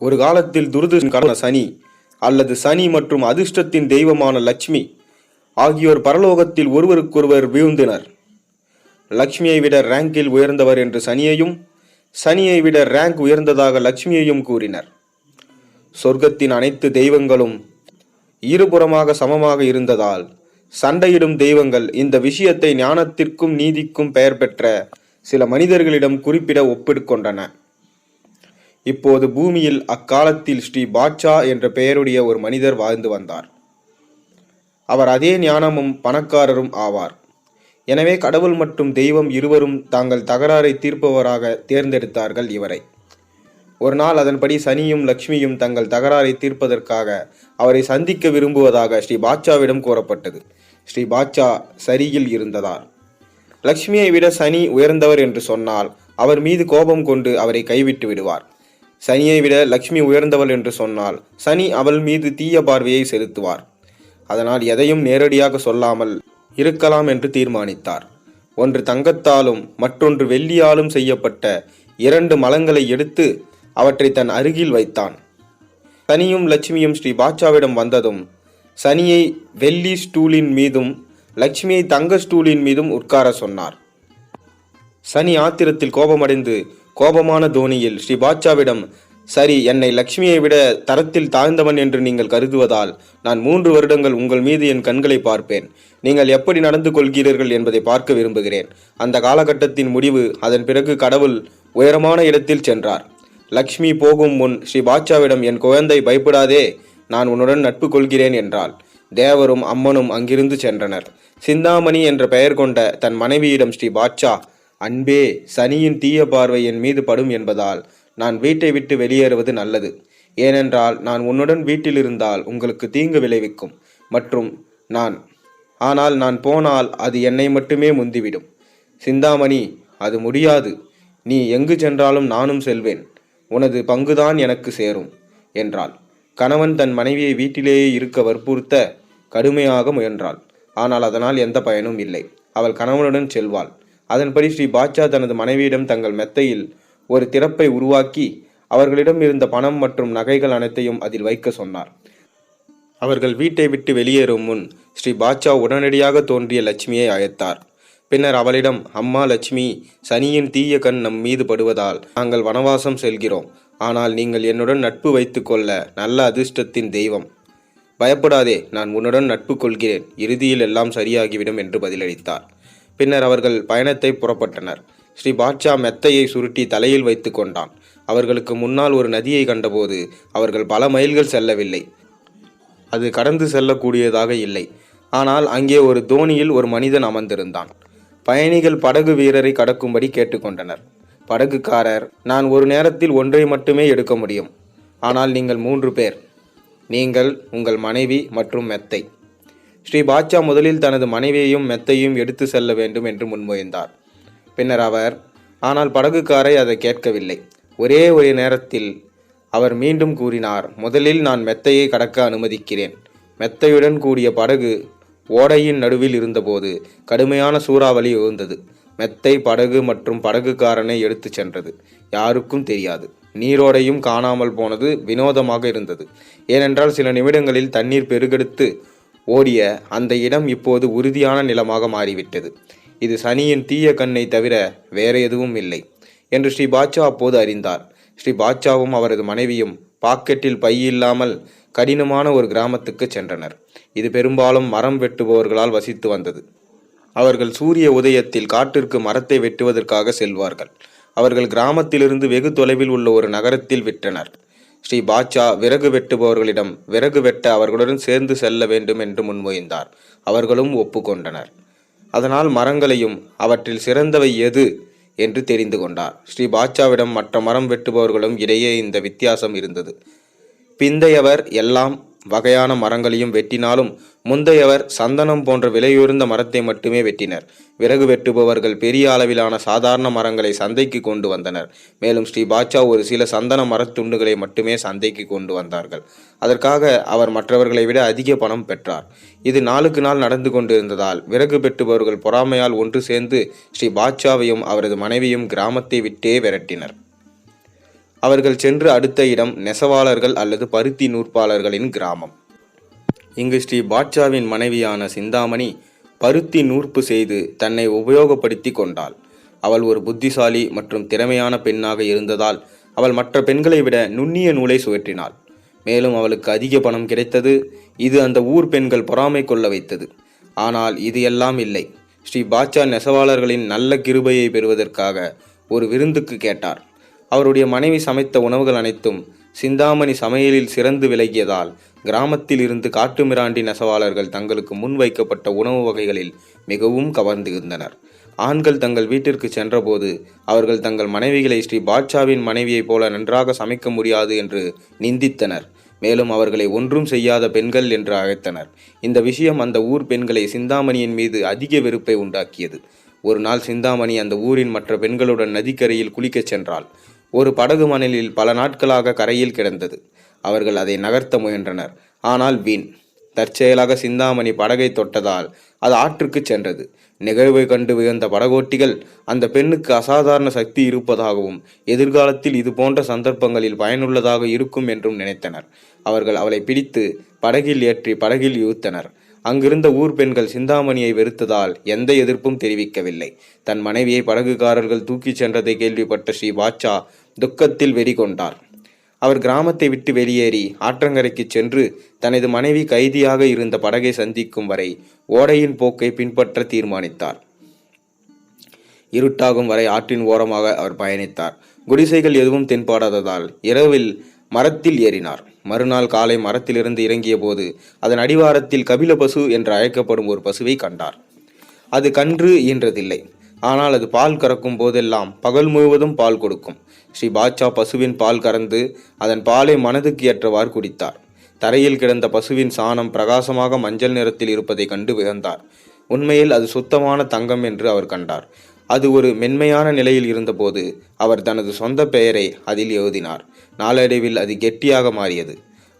ஒரு காலத்தில் துரதிருஷ்டமான சனி அல்லது சனி மற்றும் அதிர்ஷ்டத்தின் தெய்வமான லட்சுமி ஆகியோர் பரலோகத்தில் ஒருவருக்கொருவர் வீழ்ந்தனர். லட்சுமியை விட ரேங்கில் உயர்ந்தவர் என்று சனியையும் சனியை விட ரேங்க் உயர்ந்ததாக லட்சுமியையும் கூறினர். சொர்க்கத்தின் அனைத்து தெய்வங்களும் இருபுறமாக சமமாக இருந்ததால் சண்டையிடும் தெய்வங்கள் இந்த விஷயத்தை ஞானத்திற்கும் நீதிக்கும் பெயர் பெற்ற சில மனிதர்களிடம் குறிப்பிட ஒப்பிட்டுக்கொண்டன இப்போது பூமியில் அக்காலத்தில் ஸ்ரீ பாட்சா என்ற பெயருடைய ஒரு மனிதர் வாழ்ந்து வந்தார். அவர் அதே ஞானமும் பணக்காரரும் ஆவார். எனவே கடவுள் மற்றும் தெய்வம் இருவரும் தாங்கள் தகராறை தீர்ப்பவராக தேர்ந்தெடுத்தார்கள் இவரை. ஒரு நாள் அதன்படி சனியும் லக்ஷ்மியும் தங்கள் தகராறை தீர்ப்பதற்காக அவரை சந்திக்க விரும்புவதாக ஸ்ரீ பாட்சாவிடம் கூறப்பட்டது. ஸ்ரீ பாட்சா சரியில் இருந்ததார் லக்ஷ்மியை விட சனி உயர்ந்தவர் என்று சொன்னால் அவர் மீது கோபம் கொண்டு அவரை கைவிட்டு விடுவார். சனியை விட லக்ஷ்மி உயர்ந்தவள் என்று சொன்னால் சனி அவள் மீது தீய பார்வையை செலுத்துவார். அதனால் எதையும் நேரடியாக சொல்லாமல் இருக்கலாம் என்று தீர்மானித்தார். ஒன்று தங்கத்தாலும் மற்றொன்று வெள்ளியாலும் செய்யப்பட்ட இரண்டு மலங்களை எடுத்து அவற்றை தன் அருகில் வைத்தான். சனியும் லட்சுமியும் ஸ்ரீ பாட்சாவிடம் வந்ததும் சனியை வெள்ளி ஸ்டூலின் மீதும் லட்சுமியை தங்க ஸ்டூலின் மீதும் உட்கார சொன்னார். சனி ஆத்திரத்தில் கோபமடைந்து கோபமான தோனியில் ஸ்ரீ பாட்சாவிடம் சரி என்னை லக்ஷ்மியை விட தரத்தில் தாழ்ந்தவன் என்று நீங்கள் கருதுவதால் நான் மூன்று வருடங்கள் உங்கள் மீது என் கண்களை பார்ப்பேன். நீங்கள் எப்படி நடந்து கொள்கிறீர்கள் என்பதை பார்க்க விரும்புகிறேன். அந்த காலகட்டத்தின் முடிவு அதன் பிறகு கடவுள் உயரமான இடத்தில் சென்றார். லக்ஷ்மி போகும் முன் ஸ்ரீ பாட்சாவிடம் என் குழந்தை பயப்படாதே நான் உன்னுடன் நட்பு கொள்கிறேன் என்றாள். தேவரும் அம்மனும் அங்கிருந்து சென்றனர். சிந்தாமணி என்ற பெயர் கொண்ட தன் மனைவியிடம் ஸ்ரீ பாட்சா அன்பே சனியின் தீய பார்வை என் மீது படும் என்பதால் நான் வீட்டை விட்டு வெளியேறுவது நல்லது. ஏனென்றால் நான் உன்னுடன் வீட்டில் இருந்தால் உங்களுக்கு தீங்கு விளைவிக்கும். மற்றும் நான் ஆனால் நான் போனால் அது என்னை மட்டுமே முந்திவிடும். சிந்தாமணி அது முடியாது. நீ எங்கு சென்றாலும் நானும் செல்வேன். உனது பங்குதான் எனக்கு சேரும் என்றாள். கணவன் தன் மனைவியை வீட்டிலேயே இருக்க வற்புறுத்த கடுமையாக முயன்றாள். ஆனால் அதனால் எந்த பயனும் இல்லை. அவள் கணவனுடன் செல்வாள். அதன்படி ஸ்ரீ பாட்சா தனது மனைவியிடம் தங்கள் மெத்தையில் ஒரு திறப்பை உருவாக்கி அவர்களிடம் இருந்த பணம் மற்றும் நகைகள் அனைத்தையும் அதில் வைக்க சொன்னார். அவர்கள் வீட்டை விட்டு வெளியேறும் முன் ஸ்ரீ பாட்சா உடனடியாக தோன்றிய லட்சுமியை அழைத்தார். பின்னர் அவளிடம் அம்மா லட்சுமி சனியின் தீய கண் நம் மீது படுவதால் நாங்கள் வனவாசம் செல்கிறோம். ஆனால் நீங்கள் என்னுடன் நட்பு வைத்துக்கொள்ள நல்ல அதிர்ஷ்டத்தின் தெய்வம். பயப்படாதே நான் உன்னுடன் நட்பு கொள்கிறேன். இறுதியில் எல்லாம் சரியாகிவிடும் என்று பதிலளித்தார். பின்னர் அவர்கள் பயணத்தை புறப்பட்டனர். ஸ்ரீ பாட்ஷா மெத்தையை சுருட்டி தலையில் வைத்து கொண்டான். அவர்களுக்கு முன்னால் ஒரு நதியை கண்டபோது அவர்கள் பல மைல்கள் செல்லவில்லை. அது கடந்து செல்லக்கூடியதாக இல்லை. ஆனால் அங்கே ஒரு தோணியில் ஒரு மனிதன் அமர்ந்திருந்தான். பயணிகள் படகு வீரரை கடக்கும்படி கேட்டுக்கொண்டனர் படகுக்காரர் நான் ஒரு நேரத்தில் ஒன்றை மட்டுமே எடுக்க முடியும். ஆனால் நீங்கள் மூன்று பேர். நீங்கள் உங்கள் மனைவி மற்றும் மெத்தை. ஸ்ரீ பாட்சா முதலில் தனது மனைவியையும் மெத்தையும் எடுத்து செல்ல வேண்டும் என்று முன்மொழிந்தார். பின்னர் அவர் ஆனால் படகுக்காரை அதை கேட்கவில்லை. ஒரே ஒரு நேரத்தில் அவர் மீண்டும் கூறினார் முதலில் நான் மெத்தையை கடக்க அனுமதிக்கிறேன். மெத்தையுடன் கூடிய படகு ஓடையின் நடுவில் இருந்தபோது கடுமையான சூறாவளி எழுந்தது. மெத்தை படகு மற்றும் படகுக்காரனை எடுத்துச் சென்றது. யாருக்கும் தெரியாது. நீரோடையும் காணாமல் போனது வினோதமாக இருந்தது. ஏனென்றால் சில நிமிடங்களில் தண்ணீர் பெருகெடுத்து ஓடிய அந்த இடம் இப்போது உறுதியான நிலமாக மாறிவிட்டது. இது சனியின் தீய கண்ணை தவிர வேற எதுவும் இல்லை என்று ஸ்ரீ பாட்சா அப்போது அறிந்தார். ஸ்ரீ பாட்சாவும் அவரது மனைவியும் பாக்கெட்டில் பை இல்லாமல் கடினமான ஒரு கிராமத்துக்கு சென்றனர். இது பெரும்பாலும் மரம் வெட்டுபவர்களால் வசித்து வந்தது. அவர்கள் சூரிய உதயத்தில் காட்டிற்கு மரத்தை வெட்டுவதற்காக செல்வார்கள். அவர்கள் கிராமத்திலிருந்து வெகு தொலைவில் உள்ள ஒரு நகரத்தில் விற்றனர் ஸ்ரீ பாட்சா விறகு வெட்டுபவர்களிடம் விறகு வெட்ட அவர்களுடன் சேர்ந்து செல்ல வேண்டும் என்று முன்மொழிந்தார். அவர்களும் ஒப்புக்கொண்டனர். அதனால் மரங்களையும் அவற்றில் சிறந்தவை எது என்று தெரிந்து கொண்டார். ஸ்ரீ பாட்சாவிடம் மற்ற மரம் வெட்டுபவர்களும் இடையே இந்த வித்தியாசம் இருந்தது. பிந்தையவர் எல்லாம் வகையான மரங்களையும் வெட்டினாலும் முந்தையவர் சந்தனம் போன்ற விலையுயர்ந்த மரத்தை மட்டுமே வெட்டினர். விறகு வெட்டுபவர்கள் பெரிய அளவிலான சாதாரண மரங்களை சந்தைக்கு கொண்டு வந்தனர். மேலும் ஸ்ரீ பாட்சா ஒரு சில சந்தன மரத்துண்டுகளை மட்டுமே சந்தைக்கு கொண்டு வந்தார்கள். அதற்காக அவர் மற்றவர்களை விட அதிக பணம் பெற்றார். இது நாளுக்கு நாள் நடந்து கொண்டிருந்ததால் விறகு வெட்டுபவர்கள் பொறாமையால் ஒன்று சேர்ந்து ஸ்ரீ பாட்சாவையும் அவரது மனைவியும் கிராமத்தை விட்டே விரட்டினர். அவர்கள் சென்று அடுத்த இடம் நெசவாளர்கள் அல்லது பருத்தி நூற்பாளர்களின் கிராமம். இங்கு ஸ்ரீ பாட்ஷாவின் மனைவியான சிந்தாமணி பருத்தி நூற்பு செய்து தன்னை உபயோகப்படுத்தி கொண்டாள். அவள் ஒரு புத்திசாலி மற்றும் திறமையான பெண்ணாக இருந்ததால் அவள் மற்ற பெண்களை விட நுண்ணிய நூலை சுழற்றினாள் மேலும் அவளுக்கு அதிக பணம் கிடைத்தது. இது அந்த ஊர் பெண்கள் பொறாமை கொள்ள வைத்தது. ஆனால் இது எல்லாம் இல்லை. ஸ்ரீ பாட்சா நெசவாளர்களின் நல்ல கிருபையை பெறுவதற்காக ஒரு விருந்துக்கு கேட்டார். அவருடைய மனைவி சமைத்த உணவுகள் அனைத்தும் சிந்தாமணி சமையலில் சிறந்து விலகியதால் கிராமத்தில் இருந்து காட்டுமிராண்டி நெசவாளர்கள் தங்களுக்கு முன் வைக்கப்பட்ட உணவு வகைகளில் மிகவும் கவர்ந்திருந்தனர். ஆண்கள் தங்கள் வீட்டிற்கு சென்றபோது அவர்கள் தங்கள் மனைவிகளை ஸ்ரீ பாட்ஷாவின் மனைவியைப் போல நன்றாக சமைக்க முடியாது என்று நிந்தித்தனர். மேலும் அவர்களை ஒன்றும் செய்யாத பெண்கள் என்று அழைத்தனர். இந்த விஷயம் அந்த ஊர் பெண்களை சிந்தாமணியின் மீது அதிக வெறுப்பை உண்டாக்கியது. ஒரு நாள் சிந்தாமணி அந்த ஊரின் மற்ற பெண்களுடன் நதிக்கரையில் குளிக்கச் சென்றாள். ஒரு படகு மணலில் பல நாட்களாக கரையில் கிடந்தது. அவர்கள் அதை நகர்த்த முயன்றனர். ஆனால் வீண். தற்செயலாக சிந்தாமணி படகை தொட்டதால் அது ஆற்றுக்கு சென்றது. நிகழ்வை கண்டு வியந்த படகோட்டிகள் அந்த பெண்ணுக்கு அசாதாரண சக்தி இருப்பதாகவும் எதிர்காலத்தில் இது போன்ற சந்தர்ப்பங்களில் பயனுள்ளதாக இருக்கும் என்றும் நினைத்தனர். அவர்கள் அவளை பிடித்து படகில் ஏற்றி படகில் இழுத்தனர். அங்கிருந்த ஊர் பெண்கள் சிந்தாமணியை வெறுத்ததால் எந்த எதிர்ப்பும் தெரிவிக்கவில்லை. தன் மனைவியை படகுக்காரர்கள் தூக்கிச் சென்றதை கேள்விப்பட்ட ஸ்ரீ பாட்சா துக்கத்தில் வெறி கொண்டார் அவர் கிராமத்தை விட்டு வெளியேறி ஆற்றங்கரைக்கு சென்று தனது மனைவி கைதியாக இருந்த படகை சந்திக்கும் வரை ஓடையின் போக்கை பின்பற்ற தீர்மானித்தார். இருட்டாகும் வரை ஆற்றின் ஓரமாக அவர் பயணித்தார். குடிசைகள் எதுவும் தென்படாததால் இரவில் மரத்தில் ஏறினார். மறுநாள் காலை மரத்திலிருந்து இறங்கிய போது அதன் அடிவாரத்தில் கபில பசு என்று அழைக்கப்படும் ஒரு பசுவை கண்டார். அது கன்று ஈன்றதில்லை. ஆனால் அது பால் கறக்கும் போதெல்லாம் பகல் முழுவதும் பால் கொடுக்கும். ஸ்ரீ பாட்சா பசுவின் பால் கறந்து அதன் பாலை மனதுக்கு ஏற்றவாறு குடித்தார். தரையில் கிடந்த பசுவின் சாணம் பிரகாசமாக மஞ்சள் நிறத்தில் இருப்பதை கண்டு வியந்தார். உண்மையில் அது சுத்தமான தங்கம் என்று அவர் கண்டார். அது ஒரு மென்மையான நிலையில் இருந்தபோது அவர் தனது சொந்த பெயரை அதில் எழுதினார். நாளடைவில் அது கெட்டியாக மாறியது.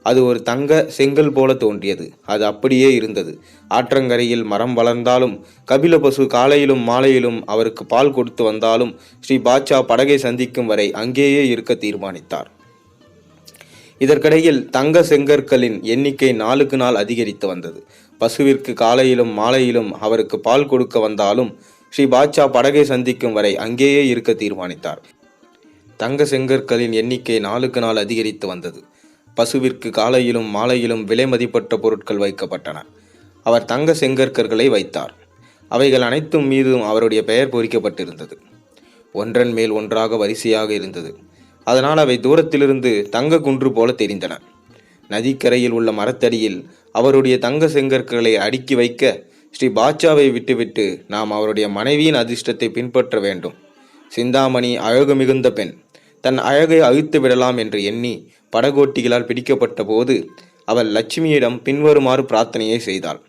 அது ஒரு தங்க செங்கல் போல தோன்றியது. அது அப்படியே இருந்தது. ஆற்றங்கரையில் மரம் வளர்ந்தாலும் கபில பசு காலையிலும் மாலையிலும் அவருக்கு பால் கொடுத்து வந்தாலும் ஸ்ரீ பாட்சா படகை சந்திக்கும் வரை அங்கேயே இருக்க தீர்மானித்தார். இதற்கிடையில் தங்க செங்கற்களின் எண்ணிக்கை நாளுக்கு நாள் அதிகரித்து வந்தது. பசுவிற்கு காலையிலும் மாலையிலும் அவருக்கு பால் கொடுக்க வந்தாலும் ஸ்ரீ பாட்சா படகை சந்திக்கும் வரை அங்கேயே இருக்க தீர்மானித்தார். தங்க செங்கற்களின் எண்ணிக்கை நாளுக்கு நாள் அதிகரித்து வந்தது. பசுவிற்கு காலையிலும் மாலையிலும் விலை மதிப்பற்ற பொருட்கள் வைக்கப்பட்டன. அவர் தங்க செங்கற்கர்களை வைத்தார். அவைகள் அனைத்தும் மீதும் அவருடைய பெயர் பொறிக்கப்பட்டிருந்தது. ஒன்றன் மேல் ஒன்றாக வரிசையாக இருந்தது. அதனால் அவை தூரத்திலிருந்து தங்க குன்று போல தெரிந்தன. நதிக்கரையில் உள்ள மரத்தடியில் அவருடைய தங்க செங்கற்களை அடுக்கி வைக்க ஸ்ரீ பாட்சாவை விட்டுவிட்டு நாம் அவருடைய மனைவியின் அதிர்ஷ்டத்தை பின்பற்ற வேண்டும். சிந்தாமணி அழகு மிகுந்த பெண். தன் அழகை அழித்து விடலாம் என்று எண்ணி படகோட்டிகளால் பிடிக்கப்பட்ட போது அவள் லட்சுமியிடம் பின்வருமாறு பிரார்த்தனையை செய்தாள்.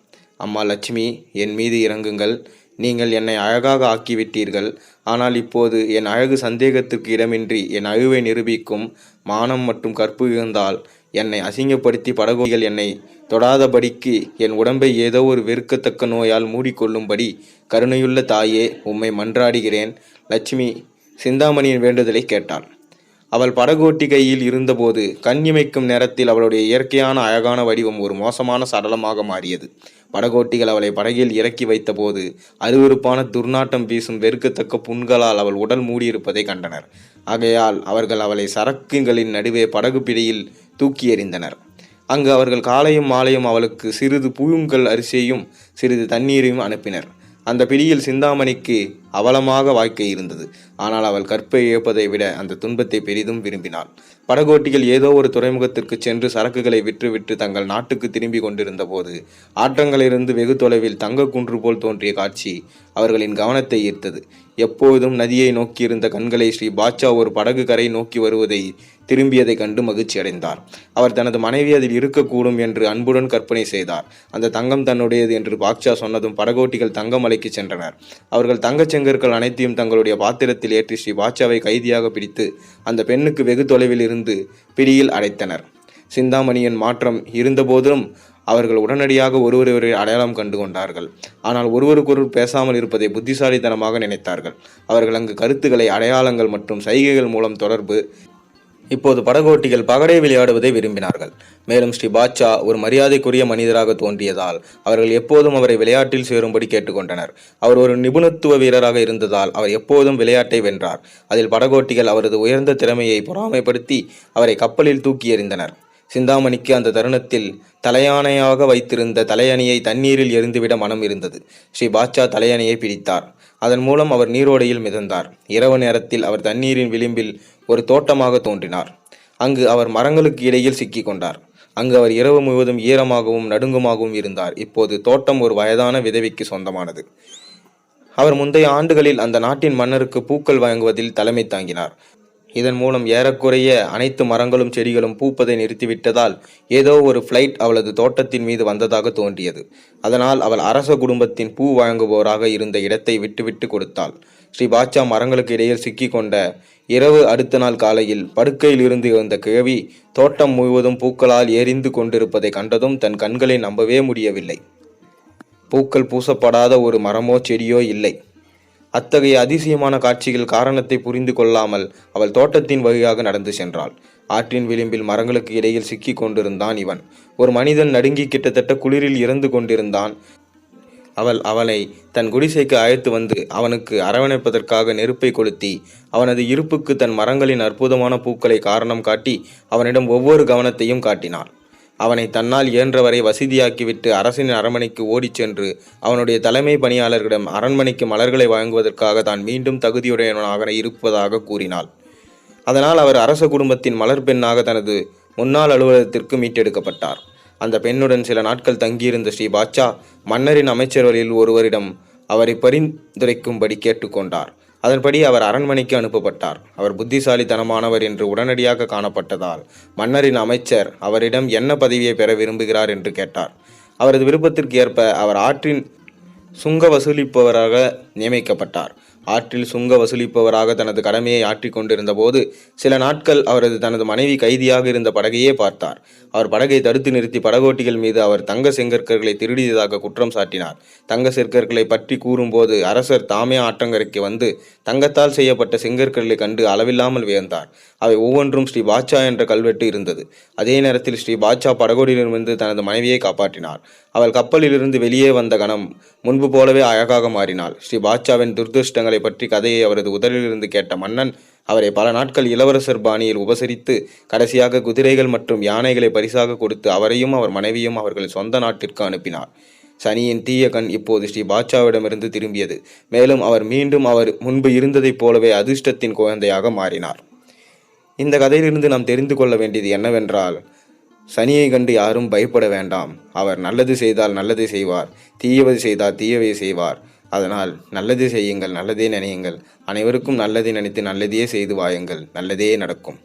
அம்மா லட்சுமி என் மீது இறங்குங்கள். நீங்கள் என்னை அழகாக ஆக்கிவிட்டீர்கள். ஆனால் இப்போது என் அழகு சந்தேகத்திற்கு இடமின்றி என் அழிவை நிரூபிக்கும் மானம் மற்றும் கற்பு இருந்தால் என்னை அசிங்கப்படுத்தி படகோட்டிகள் என்னை தொடாதபடிக்கு என் உடம்பை ஏதோ ஒரு வெறுக்கத்தக்க நோயால் மூடிக்கொள்ளும்படி கருணையுள்ள தாயே உம்மை மன்றாடுகிறேன். லட்சுமி சிந்தாமணியின் வேண்டுதலை கேட்டாள். அவள் படகோட்டி கையில் இருந்தபோது கண்ணிமைக்கும் நேரத்தில் அவளுடைய இயற்கையான அழகான வடிவம் ஒரு மோசமான சடலமாக மாறியது. படகோட்டிகள் அவளை படகில் இறக்கி வைத்தபோது அருவருப்பான துர்நாட்டம் வீசும் வெறுக்கத்தக்க புண்களால் அவள் உடல் மூடியிருப்பதை கண்டனர். ஆகையால் அவர்கள் அவளை சரக்குகளின் நடுவே படகு பிடியில் தூக்கி எறிந்தனர். அங்கு அவர்கள் காலையும் மாலையும் அவளுக்கு சிறிது பூயுங்கள் அரிசியையும் சிறிது தண்ணீரையும் அனுப்பினர். அந்த பிடியில் சிந்தாமணிக்கு அவலமாக வாழ்க்கை இருந்தது. ஆனால் அவள் கற்பை இழப்பதை விட அந்த துன்பத்தை பெரிதும் விரும்பினாள். படகோட்டிகள் ஏதோ ஒரு துறைமுகத்திற்கு சென்று சரக்குகளை விற்றுவிட்டு தங்கள் நாட்டுக்கு திரும்பி கொண்டிருந்த போது ஆற்றங்களிலிருந்து வெகு தொலைவில் தங்க குன்று போல் தோன்றிய காட்சி அவர்களின் கவனத்தை ஈர்த்தது. எப்போதும் நதியை நோக்கியிருந்த கண்களை ஸ்ரீ பாட்சா ஒரு படகு கரை நோக்கி வருவதை திரும்பியதை கண்டு மகிழ்ச்சி அடைந்தார். அவர் தனது மனைவி அதில் இருக்கக்கூடும் என்று அன்புடன் கற்பனை செய்தார். அந்த தங்கம் தன்னுடையது என்று பாக்ஷா சொன்னதும் படகோட்டிகள் தங்கமலைக்கு சென்றனர். அவர்கள் தங்கச் செங்கற்கள் அனைத்தையும் தங்களுடைய பாத்திரத்தில் ஏற்றி ஸ்ரீ பாட்சாவை கைதியாக பிடித்து அந்த பெண்ணுக்கு வெகு தொலைவில் இருந்து பிடியில் அடைத்தனர். சிந்தாமணியின் மாற்றம் இருந்தபோதிலும் அவர்கள் உடனடியாக ஒருவரை அடையாளம் கண்டு கொண்டார்கள் ஆனால் ஒருவருக்கொருவர் பேசாமல் இருப்பதை புத்திசாலித்தனமாக நினைத்தார்கள். அவர்கள் அங்கு கருத்துக்களை அடையாளங்கள் மற்றும் சைகைகள் மூலம் தொடர்பு இப்போது படகோட்டிகள் பகடை விளையாடுவதை விரும்பினார்கள். மேலும் ஸ்ரீ பாட்சா ஒரு மரியாதைக்குரிய மனிதராக தோன்றியதால் அவர்கள் எப்போதும் அவரை விளையாட்டில் சேரும்படி கேட்டுக்கொண்டனர். அவர் ஒரு நிபுணத்துவ வீரராக இருந்ததால் அவர் எப்போதும் விளையாட்டை வென்றார். அதில் படகோட்டிகள் அவரது உயர்ந்த திறமையை பொறாமைப்படுத்தி அவரை கப்பலில் தூக்கி எறிந்தனர். சிந்தாமணிக்கு அந்த தருணத்தில் தலையானையாக வைத்திருந்த தலையணியை தண்ணீரில் எரிந்துவிட மனம் இருந்தது. ஸ்ரீ பாட்சா தலையணையை பிடித்தார். அதன் மூலம் அவர் நீரோடையில் மிதந்தார். இரவு நேரத்தில் அவர் தண்ணீரின் விளிம்பில் ஒரு தோட்டமாக தோன்றினார். அங்கு அவர் மரங்களுக்கு இடையில் சிக்கிக் கொண்டார். அங்கு அவர் இரவு முழுவதும் ஈரமாகவும் நடுங்குமாகவும் இருந்தார். இப்போது தோட்டம் ஒரு வயதான விதவைக்கு சொந்தமானது. அவர் முந்தைய ஆண்டுகளில் அந்த நாட்டின் மன்னருக்கு பூக்கள் வழங்குவதில் தலைமை தாங்கினார். இதன் மூலம் ஏறக்குறைய அனைத்து மரங்களும் செடிகளும் பூப்பதை நிறுத்திவிட்டதால் ஏதோ ஒரு ஃப்ளைட் அவளது தோட்டத்தின் மீது வந்ததாக தோன்றியது. அதனால் அவள் அரச குடும்பத்தின் பூ வழங்குபவராக இருந்த இடத்தை விட்டுவிட்டு கொடுத்தாள். ஸ்ரீ பாட்சா மரங்களுக்கு இடையில் சிக்கிக்கொண்ட இரவு அடுத்த நாள் காலையில் படுக்கையில் இருந்து இருந்த கிழவி தோட்டம் முழுவதும் பூக்களால் எரிந்து கொண்டிருப்பதை கண்டதும் தன் கண்களை நம்பவே முடியவில்லை. பூக்கள் பூசப்படாத ஒரு மரமோ செடியோ இல்லை. அத்தகைய அதிசயமான காட்சிகள் காரணத்தை புரிந்து கொள்ளாமல் அவள் தோட்டத்தின் வழியாக நடந்து சென்றாள். ஆற்றின் விளிம்பில் மரங்களுக்கு இடையில் சிக்கிக் கொண்டிருந்தான் இவன். ஒரு மனிதன் நடுங்கி கிட்டத்தட்ட குளிரில் இறந்து கொண்டிருந்தான். அவள் அவனை தன் குடிசைக்கு அழைத்து வந்து அவனுக்கு அரவணைப்பதற்காக நெருப்பை கொளுத்தி அவனது இருப்புக்கு தன் மரங்களின் அற்புதமான பூக்களை காரணம் காட்டி அவனிடம் ஒவ்வொரு கவனத்தையும் காட்டினாள். அவனை தன்னால் இயன்றவரை வசதியாக்கிவிட்டு அரசின் அரண்மனைக்கு ஓடிச் சென்று அவனுடைய தலைமை பணியாளர்களிடம் அரண்மனைக்கு மலர்களை வழங்குவதற்காக தான் மீண்டும் தகுதியுடையவனாக இருப்பதாக கூறினாள். அதனால் அவர் அரச குடும்பத்தின் மலர் பெண்ணாக தனது முன்னாள் அலுவலகத்திற்கு மீட்டெடுக்கப்பட்டார். அந்த பெண்ணுடன் சில நாட்கள் தங்கியிருந்த ஸ்ரீ பாட்சா மன்னரின் அமைச்சர்களில் ஒருவரிடம் அவரை பரிந்துரைக்கும்படி கேட்டுக்கொண்டார். அதன்படி அவர் அரண்மனைக்கு அனுப்பப்பட்டார். அவர் புத்திசாலித்தனமானவர் என்று உடனடியாக காணப்பட்டதால் மன்னரின் அமைச்சர் அவரிடம் என்ன பதவியை பெற விரும்புகிறார் என்று கேட்டார். அவரது விருப்பத்திற்கு ஏற்ப அவர் ஆற்றின் சுங்க வசூலிப்பவராக நியமிக்கப்பட்டார். ஆற்றில் சுங்க வசூலிப்பவராக தனது கடமையை ஆற்றிக்கொண்டிருந்த போது சில நாட்கள் அவரது தனது மனைவி கைதியாக இருந்த படகையே பார்த்தார். அவர் படகை தடுத்து நிறுத்தி படகோட்டிகள் மீது அவர் தங்க செங்கற்களை திருடியதாக குற்றம் சாட்டினார். தங்க செங்கற்களை பற்றி கூறும்போது அரசர் தாமே ஆற்றங்கரைக்கு வந்து தங்கத்தால் செய்யப்பட்ட செங்கற்களை கண்டு அளவில்லாமல் வியந்தார். அவை ஒவ்வொன்றும் ஸ்ரீ பாட்சா என்ற கல்வெட்டு இருந்தது. அதே நேரத்தில் ஸ்ரீ பாட்சா படகோடியிலிருந்து தனது மனைவியை காப்பாற்றினார். அவள் கப்பலிலிருந்து வெளியே வந்த கணம் முன்பு போலவே அழகாக மாறினாள். ஸ்ரீ பாட்சாவின் துர்திருஷ்டங்களை பற்றி கதையை அவரது உதரிலிருந்து கேட்ட மன்னன் அவரை பல நாட்கள் இளவரசர் பாணியில் உபசரித்து கடைசியாக குதிரைகள் மற்றும் யானைகளை பரிசாக கொடுத்து அவரையும் அவர் மனைவியும் அவர்கள் சொந்த நாட்டிற்கு அனுப்பினார். சனியின் தீய கண் இப்போது ஸ்ரீ பாட்சாவிடமிருந்து திரும்பியது. மேலும் அவர் மீண்டும் அவர் முன்பு இருந்ததைப் போலவே அதிர்ஷ்டத்தின் குழந்தையாக மாறினார். இந்த கதையிலிருந்து நாம் தெரிந்து கொள்ள வேண்டியது என்னவென்றால் சனியை கண்டு யாரும் பயப்பட வேண்டாம். அவர் நல்லது செய்தால் நல்லது செய்வார். தீயவது செய்தால் தீயவை செய்வார். அதனால் நல்லது செய்யுங்கள் நல்லதே நினையுங்கள். அனைவருக்கும் நல்லதை நினைத்து நல்லதையே செய்து வாயுங்கள் நல்லதே நடக்கும்.